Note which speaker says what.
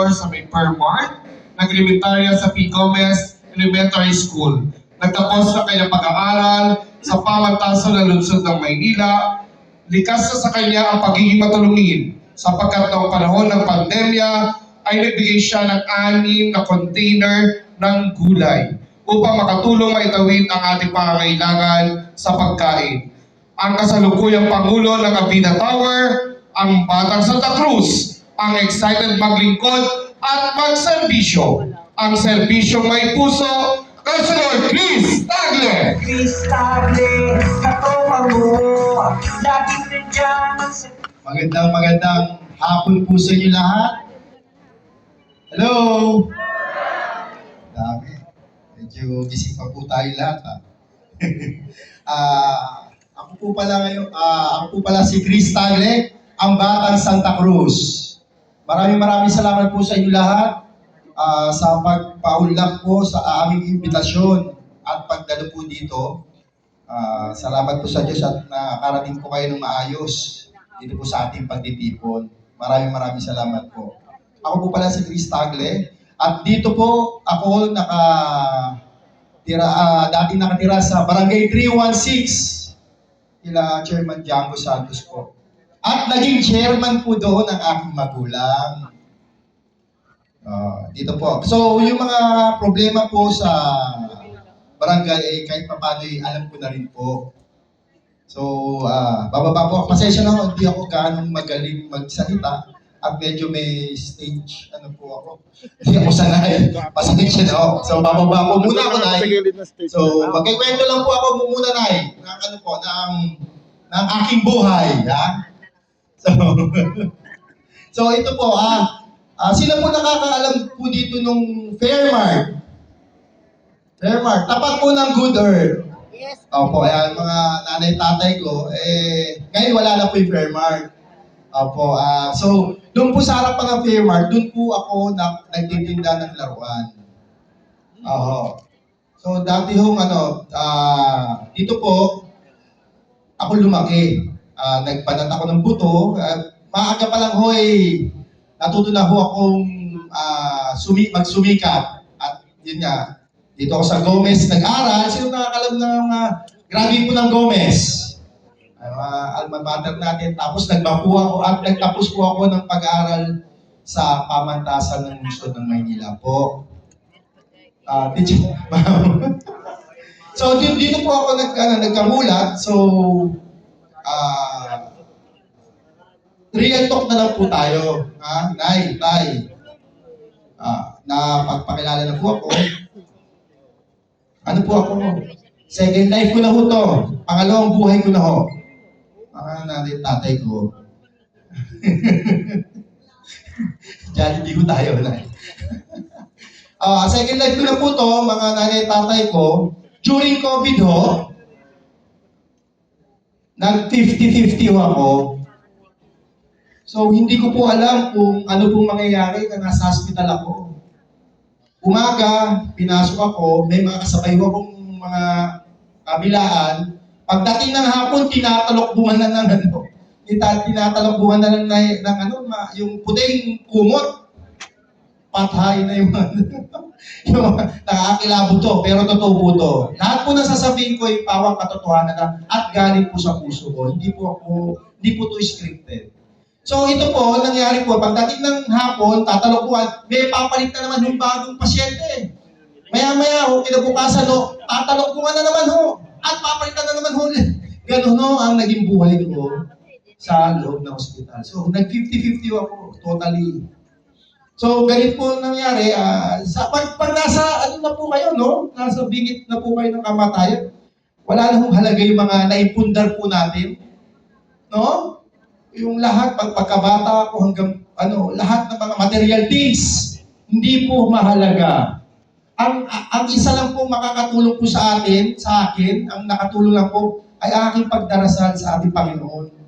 Speaker 1: Junior sa may Permart, nag-elementarya sa P. Gomez Elementary School. Nagtapos sa kanyang pag-aaral sa pamantasan ng lungsod ng Maynila. Likas na sa kanya ang pagiging matulungin sapagkat noong panahon ng pandemya ay nagbigay siya ng anim na container ng gulay upang makatulong maitawid ang ating pangangailangan sa pagkain. Ang kasalukuyang Pangulo ng Avida Tower, ang Batang Santa Cruz, ang excited maglingkod at magserbisyo. Ang serbisyong may puso, Councilor Chris Tagle!
Speaker 2: Kristable, katawa mo, laging nandiyan ang
Speaker 3: Magandang magandang hapon po sa inyo lahat. Hello! Dami. Medyo gising pa po tayo lahat ha. Ah, ako po pala ngayon, ah, ako po pala si Chris Tagle, ang Batang Santa Cruz. Maraming maraming salamat po sa inyo lahat ah, sa pagpaunlak po sa aming imbitasyon at pagdalo po dito. Ah, salamat po sa Diyos at nakarating po kayo ng maayos dito po sa ating pagtitipon. Maraming maraming salamat po. Ako po pala si Chris Tagle at dito po ako naka tira, ah, dati nakatira sa Barangay 316 kila Chairman Django Santos po. At naging chairman po doon ang aking magulang. Ah, dito po. So, yung mga problema po sa barangay, eh, kahit pa paano, eh, alam ko na rin po. So, ah, bababa po. Pasensya na ako, hindi ako ganong magaling magsalita. At medyo may stage, ano po ako. Hindi ako sanay. Pasensya na ako. So, bababa po muna ako, Nay. So, magkikwento lang po ako muna, Nay, ng ano po, ng, ng aking buhay, ha? So, so ito po, ah, ah, sila po nakakaalam po dito nung Fairmart. Fairmart, tapat po ng Good Earth.
Speaker 2: Yes.
Speaker 3: Opo, ayan, mga nanay tatay ko, eh, ngayon wala na po yung Fairmart. Opo, ah, so, doon po sa harapan ng Fairmart, doon po ako na, nagtitinda ng laruan. Oo. So, dati hong ano, ah, dito po, ako lumaki. Ah, uh, nagpanat ako ng buto. Uh, maaga pa lang ho eh, natuto na ho akong uh, sumi magsumikap. At yun nga, dito ako sa Gomez nag-aral. Sino nakakalam ng mga uh, graduate po ng Gomez? Uh, alma mater natin. Tapos nagbakuha ko at nagtapos po ako ng pag-aaral sa pamantasan ng lungsod ng Maynila po. Ah, uh, did you, so dito, dito po ako nag, ano, nagkamulat. So, uh, 3 o'clock na lang po tayo. Ha? Nay, tay. Ah, na pagpakilala na po ako. Ano po ako? Second life ko na ho to. Pangalawang buhay ko na ho. Mga nanay tatay ko. Diyan, hindi ko tayo na. uh, ah, second life ko na po to, mga nanay tatay ko. During COVID ho, nag 50-50 ho ako So, hindi ko po alam kung ano pong mangyayari na nasa hospital ako. Umaga, pinasok ako, may mga kasabay ko akong mga kabilaan. Pagdating ng hapon, tinatalokbuhan na ng ano, Tina- tinatalokbuhan na ng, ng, ng ano, yung puting kumot. Patay na yung yung nakakilabo to, pero totoo po to. Lahat po na sasabihin ko ay pawang katotohanan na at galing po sa puso ko. Hindi po ako, hindi po to scripted. So ito po, nangyari po, pagdating ng hapon, tatalokbuhan, may papalit na naman yung bagong pasyente. Maya-maya ho, kinabukasan ho, tatalokbuhan na naman ho, at papalitan na naman ho. Ganun ho ang naging buhay ko sa loob ng ospital. So nag 50-50 ako, totally. So, ganit po ang nangyari. ah, sa, pag, pag nasa, ano na po kayo, no? Nasa bingit na po kayo ng kamatayan, wala na hong halaga yung mga naipundar po natin. No? Yung lahat, pag pagkabata ko hanggang, ano, lahat ng mga material things, hindi po mahalaga. Ang, ang isa lang po makakatulong po sa atin, sa akin, ang nakatulong lang po, ay aking pagdarasal sa ating Panginoon.